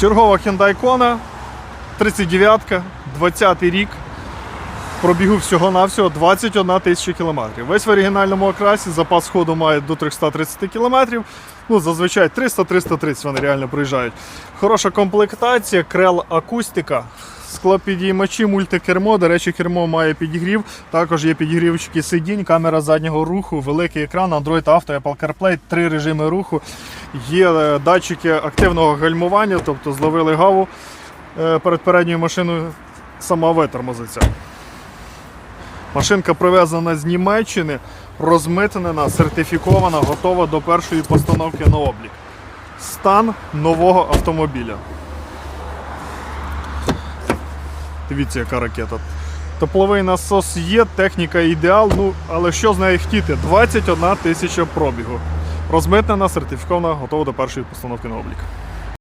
Чергова Hyundai Kona, 39-ка, 20-й рік. Пробігу всього-навсього 21 тисяча кілометрів. Весь в оригінальному окрасі, запас ходу має до 330 кілометрів. Ну, зазвичай 300-330 вони реально проїжджають. Хороша комплектація, крел акустика, склопідіймачі, мультикермо. До речі, кермо має підігрів. Також є підігрівчики сидінь, камера заднього руху, великий екран, Android Auto, Apple CarPlay, три режими руху. Є е, датчики активного гальмування, тобто зловили гаву е, перед передньою машиною, сама витормозиться. Машинка привезена з Німеччини, розмитнена, сертифікована, готова до першої постановки на облік. Стан нового автомобіля. Дивіться, яка ракета. Тепловий насос є, техніка ідеал, ну але що з нею хотіти? 21 тисяча пробігу. Розмитнена, сертифікована, готова до першої постановки на облік.